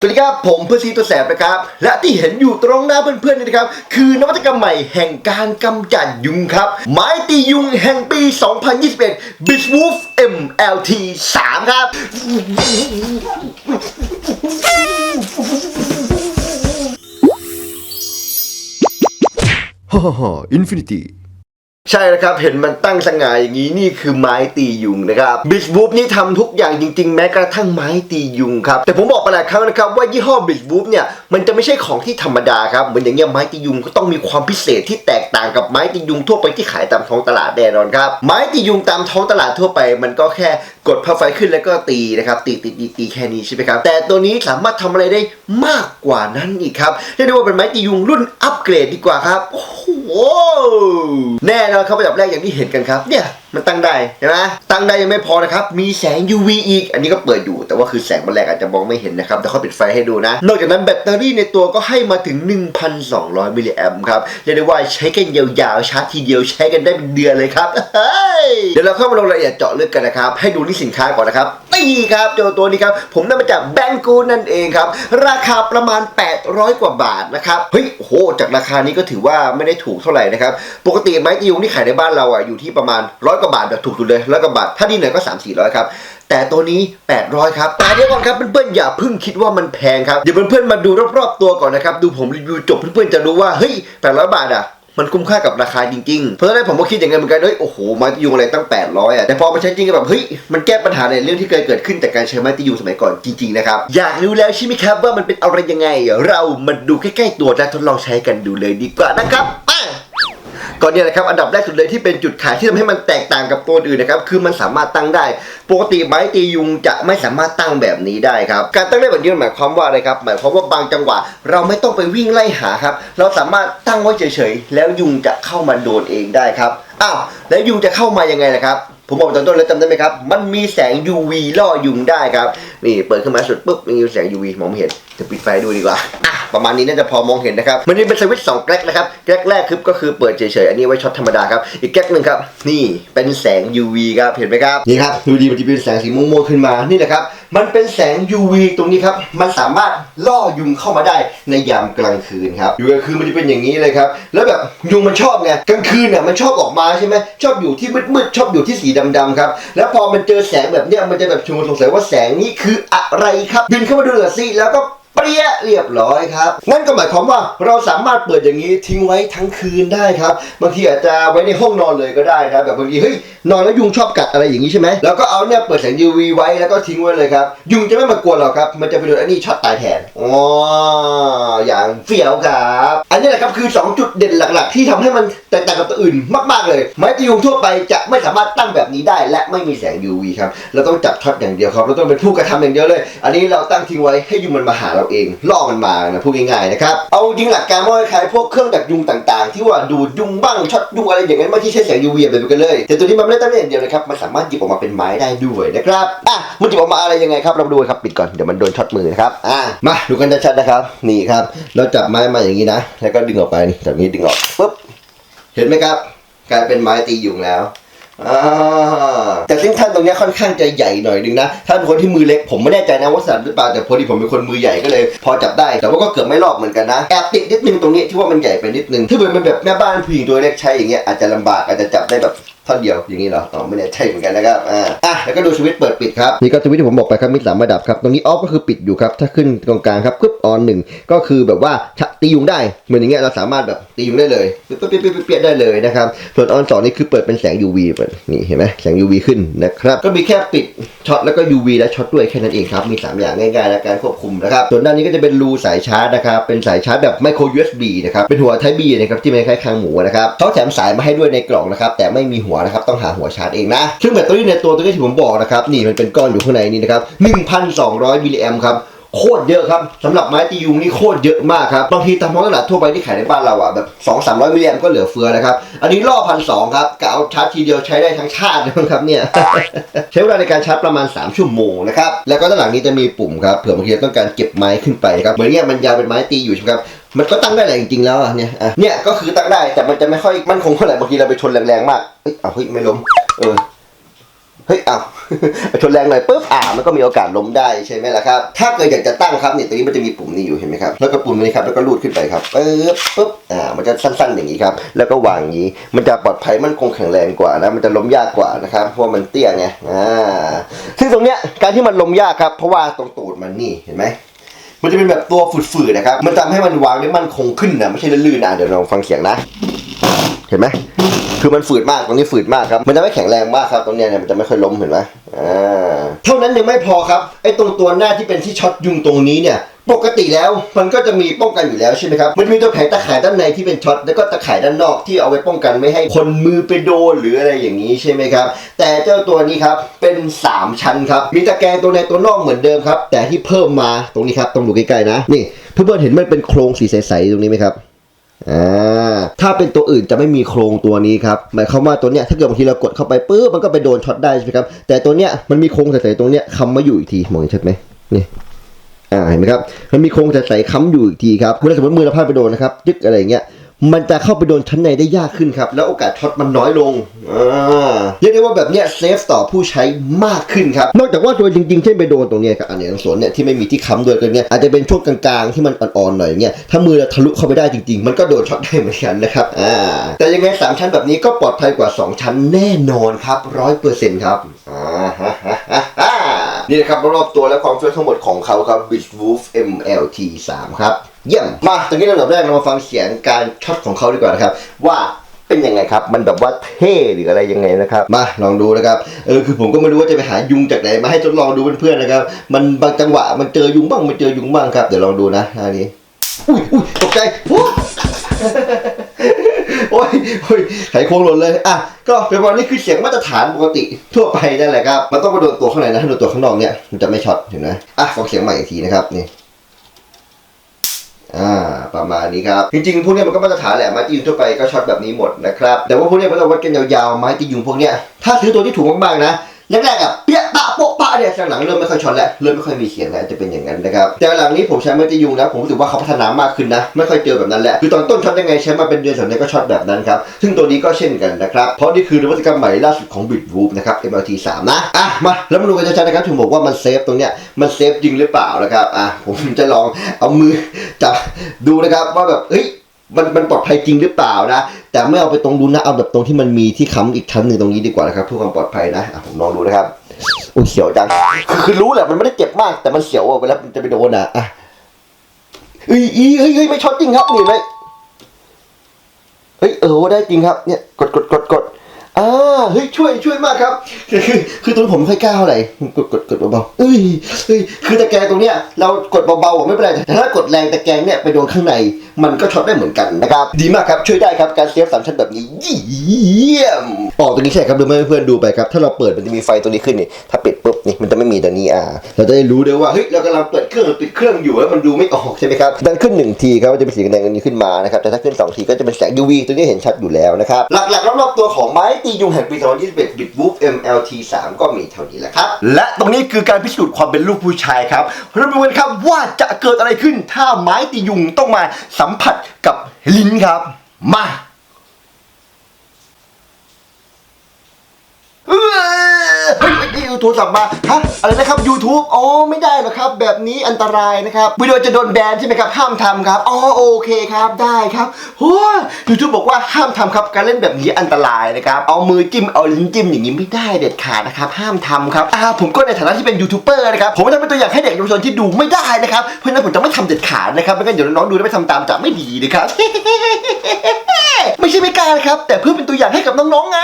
สวัสดีครับ ผมเพื่อซีตัวแสบนะครับ และที่เห็นอยู่ตรงหน้าเพื่อนๆนี่นะครับ คือนวัตกรรมใหม่แห่งการกำจัดยุงครับ ไม้ตียุงแห่งปี 2021 b i t w o o f MLT 3 ครับฮ่าฮ่าอินฟินิตี้ ใช่นะครับ เห็นมันตั้งสง่าอย่างนี้นี่คือไม้ตียุงนะครับบิชบูฟนี่ทำทุกอย่างจริง ๆ แม้กระทั่งไม้ตียุงครับแต่ผมบอกไปหลายครั้งนะครับว่ายี่ห้อบิชบูฟเนี่ยมันจะไม่ใช่ของที่ธรรมดาครับเหมือนอย่างเงี้ยไม้ตียุงก็ต้องมีความพิเศษที่แตกต่างกับไม้ตียุงทั่วไปที่ขายตามท้องตลาดแน่นอนครับไม้ตียุงตามท้องตลาดทั่วไป มันก็แค่ กดพับไฟขึ้นแล้วก็ตีนะครับตีตีตีตีแค่นี้ใช่ไหมครับ แต่ตัวนี้สามารถทำอะไรได้มากกว่านั้นอีกครับเรียกได้ว่าเป็นไม้ตียุงรุ่นอัปเกรดดีกว่าครับ โอ้โหแน่นอนครับอันดับแรกอย่างที่เห็นกันครับเนี่ยมันตั้งได้ใช่ไหมตั้งได้ยังไม่พอนะครับ มีแสง UV อีก อันนี้ก็เปิดอยู่ แต่ว่าคือแสงมันแรงอาจจะมองไม่เห็นนะครับ แต่เขาปิดไฟให้ดูนะ นอกจากนั้นแบตเตอรี่ในตัวก็ให้มาถึง 1,200 มิลลิแอมป์ครับ เรียกได้ว่าใช้กันยาวๆ ชาร์จทีเดียวใช้กันได้เป็นเดือนเลยครับ เดี๋ยวเราเข้ามาลงรายละเอียดเจาะลึกกันนะครับ ให้ดูที่สินค้าก่อนนะครับนี่ครับเจ้าตัวนี้ครับ ผมได้มาจากแบงกูนั่นเองครับ ราคาประมาณ 800 กว่าบาทนะครับ เฮ้ยโห จากราคานี้ก็ถือว่าไม่ได้ถูกเท่าไหร่นะครับ ปกติไม้ตียุงที่ขายในบ้านเราอะอยู่ที่ประมาณร้อยกว่าบาทแบบถูกสุดเลยร้อยกว่าบาท ถ้าดีหน่อยก็3 4 0 0ครับ แต่ตัวนี้ 800 ครับแต่เดี๋ยวก่อนครับเพื่อนๆอย่าเพิ่งคิดว่ามันแพงครับ เดี๋ยวเพื่อนๆมาดูรอบๆตัวก่อนนะครับ ดูผมรีวิวจบเพื่อนๆจะรู้ว่าเฮ้ย800 บาทอะมันคุ้มค่ากับราคาจริงๆ เพราะฉะนั้นผมก็คิดอย่างนั้นเหมือนกัน เฮ้ย โอ้โห ไม้ตียุงอะไรตั้ง 800 อะ แต่พอมาใช้จริงก็แบบ เฮ้ย มันแก้ปัญหาในเรื่องที่เคยเกิดขึ้นจากการใช้ไม้ตียุงสมัยก่อนจริงๆ นะครับ อยากรู้แล้วใช่ไหมครับว่ามันเป็นอะไรยังไง เรามาดูใกล้ๆตัวและทดลองใช้กันดูเลยดีกว่านะครับ ก่อนเนี่ยนะครับอันดับแรกสุดเลยที่เป็นจุดขายที่ทำให้มันแตกต่างกับตัวอื่นนะครับคือมันสามารถตั้งได้ ปกติไม้ตียุงจะไม่สามารถตั้งแบบนี้ได้ครับการตั้งได้แบบนี้หมายความว่าอะไรครับหมายความว่าบางจังหวะ เราไม่ต้องไปวิ่งไล่หาครับเราสามารถตั้งไว้เฉยๆแล้วยุงจะเข้ามาโดนเองได้ครับอ้าวแล้วยุงจะเข้ามายังไงล่ะครับผมบอกตอนต้นแล้วจำได้ไหมครับ มันมีแสง UV ล่อยุงได้ครับ นี่เปิดขึ้นมาสุดปุ๊บ มีแสง UV มองไม่เห็นจะปิดไฟดูดีกว่าอะ ประมาณนี้น่าจะพอมองเห็นนะครับมันนี่เป็นสวิตช์สองแกลกนะครับแกลกแรกคือก็คือเปิดเฉยๆอันนี้ไว้ช็อตธรรมดาครับอีกแกลกหนึ่งครับนี่เป็นแสง UV ครับเห็นไหมครับนี่ครับดูดีมันจะเป็นแสงสีม่วงๆขึ้นมานี่แหละครับมันเป็นแสง UV ตรงนี้ครับมันสามารถล่อยุงเข้ามาได้ในยามกลางคืนครับอยู่กลางคืนมันจะเป็นอย่างนี้เลยครับแล้วแบบยุงมันชอบไงกลางคืนเนี่ยมันชอบออกมาใช่ไหมชอบอยู่ที่มืดๆชอบอยู่ที่สีดำๆครับแล้วพอมันเจอแสงแบบเนี้ยมันจะแบบชวนสงสัยว่าแสงนี้คืออะไรครับบินเข้ามาดูหน่อยสิแล้วก็ เปรี้ยเรียบร้อยครับ นั่นก็หมายความว่าเราสามารถเปิดอย่างนี้ทิ้งไว้ทั้งคืนได้ครับบางทีอาจจะไว้ในห้องนอนเลยก็ได้ครับแบบบางทีเฮ้ยนอนแล้วยุงชอบกัดอะไรอย่างนี้ใช่ไหมแล้วก็เอาเนี่ยเปิดแสง UV ไว้แล้วก็ทิ้งไว้เลยครับ ยุงจะไม่มากวนเราครับมันจะไปโดนอันนี้ช็อตตายแทนอ๋ออย่างเฟี้ยวครับอันนี้แหละครับคือ 2 จุดเด่นหลักๆ ที่ทำให้มันแตกต่างกับตัวอื่นมากๆเลยไม้ตียุงทั่วไปจะไม่สามารถตั้งแบบนี้ได้ และไม่มีแสง UV ครับเราต้องจับช็อตอย่างเดียวครับเราต้องเป็นผู้กระทำอย่างเดียวเลย อันนี้เราตั้งทิ้งไว้ให้ยุงมันมาหาเราเองล่อมันมานะพูดง่ายๆนะครับเอาจริงหลักการว่าคล้ายพวกเครื่องดักยุงต่างๆ ที่ว่าดูดยุงบ้างช็อตยุงอะไรอย่างนั้นไม่ที่ใช้แสง UV แบบกันเลย แต่ตัวนี้มันไม่ได้ตั้งได้อย่างเดียวนะครับมันสามารถหยิบออกมาเป็นไม้ได้ด้วยนะครับอะมันหยิบออกมาอะไรยังไงครับเราดูครับปิดก่อนเดี๋ยวมันโดนช็อตมือนะครับอะมาดูกันชัดๆนะครับนี่ครับ เราจับไม้มาอย่างนี้นะ แล้วก็ดึงออกไปนี่จับนี้ดึงออกปุ๊บเห็นไหมครับ กลายเป็นไม้ตียุงแล้ว แต่ซึ่งท่านตรงนี้ค่อนข้างจะใหญ่หน่อยนึงนะท่านเป็นคนที่มือเล็กผมไม่แน่ใจนะว่าสันหรือเปล่าแต่พอดีผมเป็นคนมือใหญ่ก็เลย พอจับได้ แต่ว่าก็เกือบไม่รอบเหมือนกันนะแอบติดนิดนึงตรงนี้ที่ว่ามันใหญ่ไปนิดนึงถ้าเป็นแบบแม่บ้านผู้หญิงตัวเล็กใช้อย่างเงี้ยอาจจะลำบากอาจจะจับได้แบบ ท่อนเดียวอย่างนี้เหรออ๋อไม่แน่ใจเหมือนกันนะครับอ่าอะแล้วก็ดูสวิตช์เปิดปิดครับนี่ก็สวิตช์ที่ผมบอกไปครับมีสามระดับครับตรงนี้ออฟก็คือปิดอยู่ครับถ้าขึ้นตรงกลางครับปึ๊บออนหนึ่งก็คือแบบว่าตียุงได้เหมือนอย่างเงี้ยเราสามารถแบบตียุงได้เลยปึ๊บปึ๊บปึ๊บปึ๊บได้เลยนะครับส่วนออนสองนี่คือเปิดเป็นแสง UV เปิดนี่เห็นไหมแสง UV ขึ้นนะครับก็มีแค่ปิดช็อตแล้วก็ UV และช็อตด้วยแค่นั้นเองครับมีสามอย่างง่ายๆและการควบคุมนะครับส่วนด้านนี้ก็จะเป็นรูสายชาร์จนะครับเป็นสายชาร์จแบบไมโคร USB นะครับเป็นหัว Type B นะครับที่ไม่คล้ายคางหมูนะครับเขาแถมสายมาให้ด้วยในกล่องนะครับแต่ไม่มีหัวนะครับต้องหาหัวชาร์จเองนะซึ่งแบตเตอรี่ในตัวตัวนี้ที่ผมบอกนะครับนี่มันเป็นก้อนอยู่ข้างในนี่นะครับ1,200มิลลิแอมครับโคตรเยอะครับสำหรับไม้ตียุงนี่โคตรเยอะมากครับบางทีตามท้องตลาดทั่วไปที่ขายในบ้านเราอะแบบ2 3 0 0มิลลิแอมก็เหลือเฟือนะครับ อันนี้ล่อพันสองครับกะเอาชาร์จทีเดียวใช้ได้ทั้งชาติเลครับเนี่ยใช้เวลาในการชาร์จประมาณ 3 ชั่วโมงนะครับแล้วก็ด้านหลังนี้จะมีปุ่มครับเผื่อบางทีต้องการเก็บไม้ขึ้นไปครับเหมือนเนี่ยมันยาวเป็นไม้ตีอยู่ใช่ไหมครับ มันก็ตั้งได้แหละจริงๆแล้วอะเนี่ยอะเนี่ยก็คือตั้งได้แต่มันจะไม่ค่อยมั่นคงเท่าไหร่บางทีเราไปชนแรงๆมากเอ้ยเอาเฮ้ยไม่ล้มเออเฮ้ยอ้าวชนแรงหน่อยปุ๊บอ่ามันก็มีโอกาสล้มได้ใช่ไหมล่ะครับถ้าเกิดอยากจะตั้งครับเนี่ยตรงนี้มันจะมีปุ่มนี้อยู่เห็นไหมครับแล้วก็ปุ่มนี้ครับแล้วก็ลูดขึ้นไปครับปึ๊บปุ๊บอ่ามันจะสั้นๆอย่างนี้ครับแล้วก็วางอย่างนี้ มันจะปลอดภัยมันคงแข็งแรงกว่านะมันจะล้มยากกว่านะครับเพราะมันเตี้ยไงอ่าซึ่งตรงเนี้ยการที่มันล้มยากครับเพราะว่าตรงตูดมันนี่เห็นไหม มันจะเป็นแบบตัวฝืดๆนะครับ มันทำให้มันวางได้มั่นคงขึ้นนะไม่ใช่ลื่นๆนะเดี๋ยวลองฟังเสียงนะ เห็นไหม คือมันฝืดมากตรงนี้ฝืดมากครับ มันจะไม่แข็งแรงมากครับตรงเนี้ยเนี่ยมันจะไม่ค่อยล้มเห็นไหมอ่าเท่านั้นยังไม่พอครับไอ้ตรงตัวหน้าที่เป็นที่ช็อตยุงตรงนี้เนี่ยปกติแล้วมันก็จะมีป้องกันอยู่แล้วใช่ไหมครับมันมีตัวแผงตะข่ายด้านในที่เป็นช็อตแล้วก็ตะข่ายด้านนอกที่เอาไว้ป้องกันไม่ให้คนมือไปโดนหรืออะไรอย่างนี้ใช่ไหมครับ แต่เจ้าตัวนี้ครับเป็น 3 ชั้นครับมีตะแกรงตัวในตัวนอกเหมือนเดิมครับ แต่ที่เพิ่มมาตรงนี้ครับต้องดูใกล้ๆนะนี่เพื่อนๆเห็นมันเป็นโครงสีใสๆตรงนี้ไหมครับ อ่าถ้าเป็นตัวอื่นจะไม่มีโครงตัวนี้ครับหมายความว่าตัวเนี้ยถ้าเกิดบางทีเรากดเข้าไปปุ๊บมันก็ไปโดนช็อตได้ใช่ไหมครับแต่ตัวเนี้ยมันมีโครงใสๆตรงเนี้ยค้ำมาอยู่อีกทีมองเห็นชัดไหมนี่อ่าเห็นไหมครับมันมีโครงใสๆค้ำอยู่อีกทีครับเวลาสมมติมือเราพลาดไปโดนนะครับยึกอะไรเงี้ย มันจะเข้าไปโดนชั้นในได้ยากขึ้นครับ แล้วโอกาสช็อตมันน้อยลงอ่าเรียกได้ว่าแบบเนี้ยเซฟต่อผู้ใช้มากขึ้นครับ นอกจากว่าตัวจริงๆเช่นไปโดนตรงเนี้ยครับอันเนี้ยตรงส่วนเนี่ยที่ไม่มีที่ค้ำด้วยกันเนี่ยอาจจะเป็นช่วงกลางๆที่มันอ่อนๆหน่อยเนี่ยถ้ามือเราทะลุเข้าไปได้จริงๆ มันก็โดนช็อตได้เหมือนกันนะครับอ่าแต่ยังไงสามชั้นแบบนี้ก็ปลอดภัยกว่า 2 ชั้นแน่นอนครับร้อยเปอร์เซ็นต์ครับอ่าฮะฮะฮะนี่นะครับรอบตัวและความช่วยทั้งหมดของเขาครับ Beach Wolf MLT 3 ครับ เยี่ยม มาตอนนี้ลำดับแรกเรามาฟังเสียงการช็อตของเขาดีกว่านะครับ ว่าเป็นยังไงครับ มันแบบว่าเท่หรืออะไรยังไงนะครับ มาลองดูนะครับ เออคือผมก็ไม่รู้ว่าจะไปหายุงจากไหนมาให้ทดลองดูเพื่อนๆนะครับ มันบางจังหวะมันเจอยุงบ้างมันเจอยุงบ้างครับ เดี๋ยวลองดูนะอันนี้ อุ้ยอุ้ยตกใจโอ้ยโอ้ยไขควงหล่นเลย อะ ก็เป็นวันนี้คือเสียงมาตรฐานปกติทั่วไปนั่นแหละครับ มันต้องมาโดนตัวข้างในนะถ้าโดนตัวข้างนอกเนี่ย มันจะไม่ช็อตเห็นไหมอะฟังเสียงใหม่อีกทีนะครับ นี่ อ่าประมาณนี้ครับ จริงๆ พวกนี้มันก็มาตรฐานแหละไม้ตียุงทั่วไปก็ช็อตแบบนี้หมดนะครับ แต่ว่าพวกนี้ยเราวัดกันยาวๆไม้ตียุงพวกเนี้ยถ้าซื้อตัวที่ถูกมากๆนะแรกๆอะเปี้ยตะโป เนี่ยหลังๆเริ่มไม่ค่อยช็อตแล้วเริ่มไม่ค่อยมีเสียงแล้วจะเป็นอย่างนั้นนะครับแต่หลังนี้ผมใช้ไม้ตียุงนะผมรู้สึกว่าเขาพัฒนามากขึ้นนะไม่ค่อยเจอแบบนั้นแหละคือตอนต้นช็อตยังไงใช้มาเป็นเดือนสองเดือนก็ช็อตแบบนั้นครับซึ่งตัวนี้ก็เช่นกันนะครับเพราะนี่คือนวัตกรรมใหม่ล่าสุดของ Bitwoop นะครับ MLT 3นะอะมาแล้วมาดูกันชัดๆนะครับถึงบอกว่ามันเซฟตรงเนี้ยมันเซฟจริงหรือเปล่านะครับอะผมจะลองเอามือจับดูนะครับว่าแบบเฮ้ยมันมันปลอดภัยจริงหรือเปล่านะ แต่ไม่เอาไปตรงดูนะเอาแบบตรงที่มันมีที่ค้ำอีกชั้นหนึ่งตรงนี้ดีกว่านะครับเพื่อความปลอดภัยนะะผมลองดูนะครับ อุ้ยเสียวจัง คือรู้แหละมันไม่ได้เจ็บมาก แต่มันเสียวอะเวลามันจะไปโดนอะอะเอ้ยเอ้ยเอ้ยเอ้ยไม่ช็อตจริงครับนี่ไหมเฮ้ยเออได้จริงครับเนี่ยกดกดกดกดอ่าเฮ้ยช่วยช่วยมากครับ คือคือคือตัวนี้ผมค่อยกล้าเท่าไหร่กดกดกดเบาๆเอ้ยเอ้ยคือตะแกรงตรงเนี้ยเรากดเบาๆอะไม่เป็นไรแต่ถ้ากดแรงตะแกรงเนี่ยไปโดนข้างใน มันก็ช็อตได้เหมือนกันนะครับ ดีมากครับช่วยได้ครับการเซฟสามชั้นแบบนี้เยี่ยม ออกตัวนี้ใช่ครับดูให้เพื่อนดูไปครับ ถ้าเราเปิดมันจะมีไฟตัวนี้ขึ้นนี่ถ้าปิดปุ๊บนี่มันจะไม่มีตัวนี้อ่าเราจะได้รู้ด้วยว่าเฮ้ยเรากำลังเปิดเครื่องหรือปิดเครื่องอยู่แล้วมันดูไม่ออกใช่ไหมครับดันขึ้นหนึ่งทีครับมันจะเป็นสีแดงๆอันนี้ขึ้นมานะครับแต่ถ้าขึ้นสองทีก็จะเป็นแสง UV ตัวนี้เห็นชัดอยู่แล้วนะครับหลักๆรอบๆตัวของไม้ตียุงแห่งปี2021 Bitwoop MLT 3ก็มีเท่านี้แหละครับและตรงนี้คือการพิสูจน์ความเป็นลูกผู้ชายครับเราไปดูกันครับว่าจะเกิดอะไรขึ้นถ้าไม้ตียุงต้องมาสัมผัสกับลิ้นครับ มา เอ้ยเฮ้ยเฮ้ยเฮ้ยโทรศัพท์มาฮะอะไรนะครับ YouTube อ๋อไม่ได้หรอกครับ แบบนี้อันตรายนะครับวิดีโอจะโดนแบนใช่ไหมครับ ห้ามทำครับอ๋อโอเคครับได้ครับโอ้ยูทูบบอกว่าห้ามทำครับการเล่นแบบนี้อันตรายนะครับเอามือจิ้มเอาลิ้นจิ้มอย่างนี้ไม่ได้เด็ดขาดนะครับห้ามทำครับอ่าผมก็ในฐานะที่เป็นยูทูบเบอร์นะครับผมจะเป็นตัวอย่างให้เด็กเยาวชนที่ดูไม่ได้นะครับเพราะฉะนั้นผมจะไม่ทำเด็ดขาดนะครับไม่งั้นเดี๋ยวน้องๆดูแล้วไม่ทำตามจะไม่ดีนะครับไม่ใช่ไม่กล้านะครับแต่เพื่อเป็นตัวอย่างให้กับน้องๆไง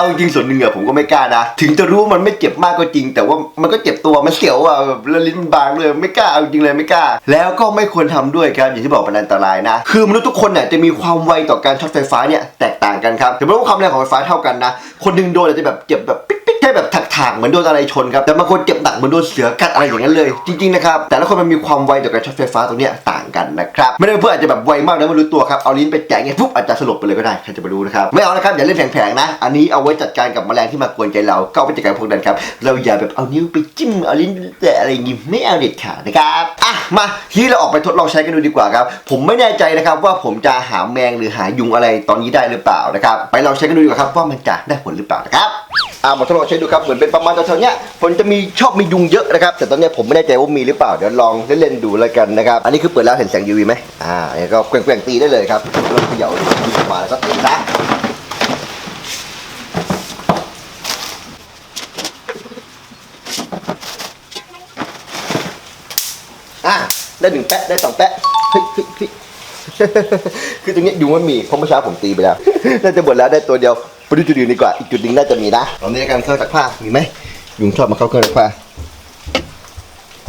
เอาจริงส่วนหนึ่งอะผมก็ไม่กล้านะ ถึงจะรู้ว่ามันไม่เจ็บมากก็จริง แต่ว่ามันก็เจ็บตัวมันเสียวอะแล้วลิ้นมันบางเลยไม่กล้าเอาจริงเลยไม่กล้า แล้วก็ไม่ควรทำด้วยครับอย่างที่บอกมันอันตรายนะ คือมนุษย์ทุกคนเนี่ยจะมีความไวต่อการช็อตไฟฟ้าเนี่ยแตกต่างกันครับแต่ไม่ว่าความแรงของไฟฟ้าเท่ากันนะ คนหนึ่งโดนอาจจะแบบเจ็บแบบปิ๊ แค่แบบถากๆเหมือนโดนอะไรชนครับแต่บางคนเจ็บหนักเหมือนโดนเสือกัดอะไรอย่างนั้นเลย จริงๆนะครับแต่ละคนมันมีความไวต่อการช็อตไฟฟ้าตรงเนี้ยต่างกันนะครับไม่ได้เพื่อนอาจจะแบบไวมากนะไม่รู้ตัวครับเอาลิ้นไปแตะไงปุ๊บอาจจะสลบไปเลยก็ได้ใครจะไปรู้นะครับไม่เอานะครับอย่าเล่นแผลงๆนะ อันนี้เอาไว้จัดการกับแมลงที่มากวนใจเราก็เอาไปจัดการพวกนั้นครับเราอย่าแบบเอานิ้วไปจิ้มเอาลิ้นแตะอะไรอย่างงี้ไม่เอาเด็ดขาดนะครับอะมาทีนี้เราออกไปทดลองใช้กันดูดีกว่าครับผมไม่แน่ใจนะครับว่าผมจะหาแมงหรือหายุงอะไรตอนนี้ได้หรือเปล่านะครับไปลองใช้กันดูดีกว่าครับว่ามันจะได้ผลหรือเปล่านะครับ อะมาทดลองใช้ดูครับเหมือนเป็นประมาณแถวๆเนี้ยผมจะมีชอบมียุงเยอะนะครับแต่ตอนเนี้ยผมไม่แน่ใจว่ามีหรือเปล่าเดี๋ยวลองเล่นๆดูแล้วกันนะครับอันนี้คือเปิดแล้วเห็นแสง UV ไหมอ่าเนี่ยก็แกว่งๆตีได้เลยครับลองเขย่าดูออกมาแล้วก็ตีนะอะได้หนึ่งแปะได้สองแปะเฮ้ยเฮ้ยเฮ้ยคือตรงเนี้ยยุงมันมีเพราะเมื่อเช้าผมตีไปแล้วน่าจะหมดแล้วได้ตัวเดียว ไปดูจุดอื่นดีกว่า อีกจุดหนึ่งน่าจะมีนะตอนนี้การเครื่องซักผ้ามีไหมยุงชอบมาเข้าเครื่องซักผ้า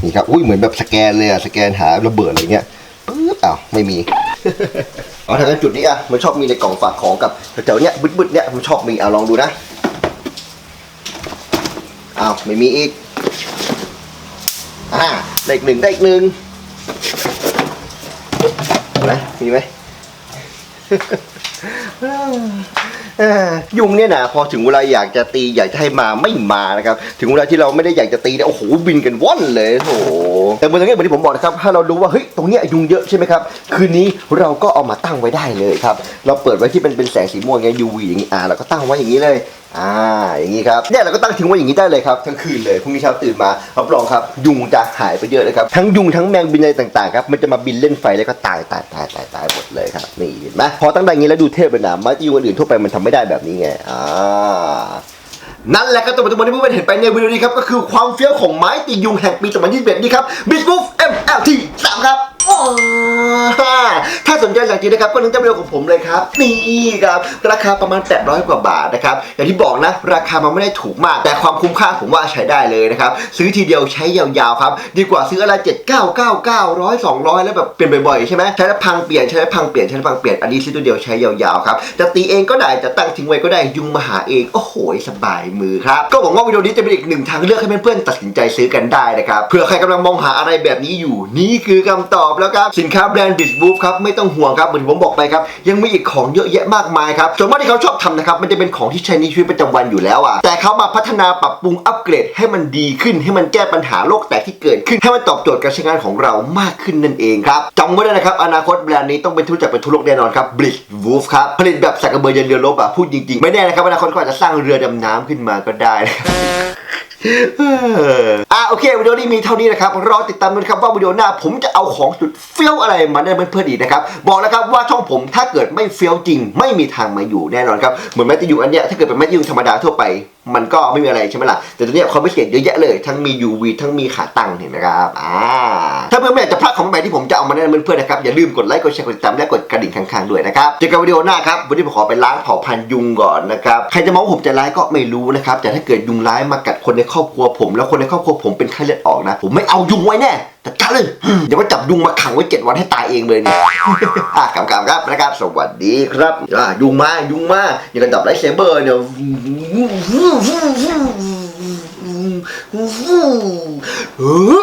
นี่ครับ อุ้ยเหมือนแบบสแกนเลยอะสแกนหาระเบิดอะไรเงี้ยปึ๊บอ้าวไม่มีเอาทางนั้นจุดนี้อะมันชอบมีในกล่องฝากของกับแถวๆเนี้ยบึดๆเนี้ยมันชอบมีเอาลองดูนะอ้าวไม่มีอีกอ่าได้อีกหนึ่งได้อีกหนึ่งเห็นมีไหม อ่ายุงเนี่ยนะพอถึงเวลาอยากจะตีอยากจะให้มาไม่มานะครับถึงเวลาที่เราไม่ได้อยากจะตีเนี่ยโอ้โหบินกันว่อนเลยโอ้โหแต่เมื่อกี้เหมือนที่ผมบอกนะครับถ้าเรารู้ว่าเฮ้ยตรงเนี้ยยุงเยอะใช่ไหมครับคืนนี้เราก็เอามาตั้งไว้ได้เลยครับเราเปิดไว้ที่เป็นเป็นแสงสีม่วงไง UV อย่างนี้อ่าเราก็ตั้งไว้อย่างนี้เลย อ่าอย่างนี้ครับเนี่ยเราก็ตั้งทิ้งไว้อย่างนี้ได้เลยครับทั้งคืนเลยพรุ่งนี้เช้าตื่นมารับรองครับ ยุงจะหายไปเยอะเลยครับทั้งยุงทั้งแมงบินอะไรต่างๆครับมันจะมาบินเล่นไฟแล้วก็ตายตายตายตายตายหมดเลยครับนี่เห็นไหมพอตั้งได้อย่างนี้แล้วดูเทพเลยนะไม้ที่ยุงอื่นทั่วไปมันทำไม่ได้แบบนี้ไงอ่านั่นแหละครับตัวปัจจุบันที่เพื่อนๆเห็นไปในวิดีโอนี้ครับก็คือความเฟี้ยวของไม้ตียุงแห่งปี2021นี่ครับ b i t m o v e MLT 3ครับ ถ้าสนใจหลังจริงนะครับก็นึกจะวิดีโอของผมเลยครับนี่ครับ ราคาประมาณ 800 กว่าบาทนะครับอย่างที่บอกนะ ราคามันไม่ได้ถูกมาก แต่ความคุ้มค่าผมว่าใช้ได้เลยนะครับซื้อทีเดียวใช้ยาวๆครับ ดีกว่าซื้ออะไร 7 9 9 9 100 200 แล้วแบบเปลี่ยนบ่อยๆใช่ไหมใช้แล้วพังเปลี่ยนใช้แล้วพังเปลี่ยนใช้แล้วพังเปลี่ยนอันนี้ซื้อตัวเดียวใช้ยาวๆครับจะตีเองก็ได้จะตั้งทิ้งไว้ก็ได้ยุงมาหาเองโอ้โหสบายมือครับก็หวังว่าวิดีโอนี้จะเป็นอีกหนึ่งทางเลือกให้เพื่อนๆตัดสินใจซื้อกันได้นะครับเผื่อใครกำลังมองหาอะไรแบบนี้อยู่นี่คือคำตอบแล้วครับสินค้าแบรนด์ดิสบูฟครับไม่ต้องห่วงครับเหมือนผมบอกไปครับยังมีอีกของเยอะแยะมากมายครับส่วนมากที่เขาชอบทำนะครับมันจะเป็นของที่ใช้ในชีวิตประจำวันอยู่แล้วอะแต่เขามาพัฒนาปรับปรุงอัปเกรดให้มันดีขึ้น ให้มันแก้ปัญหาโลกแตกที่เกิดขึ้น ให้มันตอบโจทย์การใช้งานของเรามากขึ้นนั่นเองครับจำไว้เลยนะครับอนาคตแบรนด์นี้ต้องเป็นที่รู้จักเป็นทั่วโลกแน่นอนครับ Blitz Wolf ครับผลิตแบบสักกระเบือยันเรือรบอะพูดจริงๆไม่แน่นะครับอนาคตเขาอาจจะสร้างเรือดำน้ำขึ้นมาก็ได้ อะโอเควิดีโอนี้มีเท่านี้นะครับรอติดตามกันครับว่าวิดีโอหน้า ผมจะเอาของสุดเฟี้ยวอะไรมาได้เพื่อนๆอีกนะครับบอกแล้วครับว่าช่องผมถ้าเกิดไม่เฟี้ยวจริง ไม่มีทางมาอยู่แน่นอนครับเหมือนแมตติยูอันเนี้ยถ้าเกิดเป็นแมตติยูธรรมดาทั่วไป มันก็ไม่มีอะไรใช่ไหมล่ะ แต่ตัวเนี้ยความพิเศษเยอะแยะเลย ทั้งมี UV ทั้งมีขาตั้งเห็นไหมครับอ่าถ้าเพื่อนๆไม่อยากจะพลาดของใหม่ที่ผมจะเอามาแนะนำเพื่อนๆนะครับ อย่าลืมกดไลค์กดแชร์กดติดตามและกดกระดิ่งข้างๆด้วยนะครับเจอกันวิดีโอหน้าครับวันนี้ผมขอไปล้างเผาพันยุงก่อนนะครับใครจะมองผมใจร้ายก็ไม่รู้นะครับแต่ถ้าเกิดยุงร้ายมากัดคนในครอบครัวผม แล้วคนในครอบครัวผมเป็นไข้เลือดออกนะ ผมไม่เอายุงไว้แน่จัดการเลยอย่ามาจับยุงมาขังไว้เจ็ดวันให้ตายเองเลยเนี่ยอะกำกำครับนะครับ สวัสดีครับอะยุงมายุงมาอย่ากับดับไลท์เซเบอร์เนี่ย呜呜呜呜呜呜呜呜呜呜呜呜呜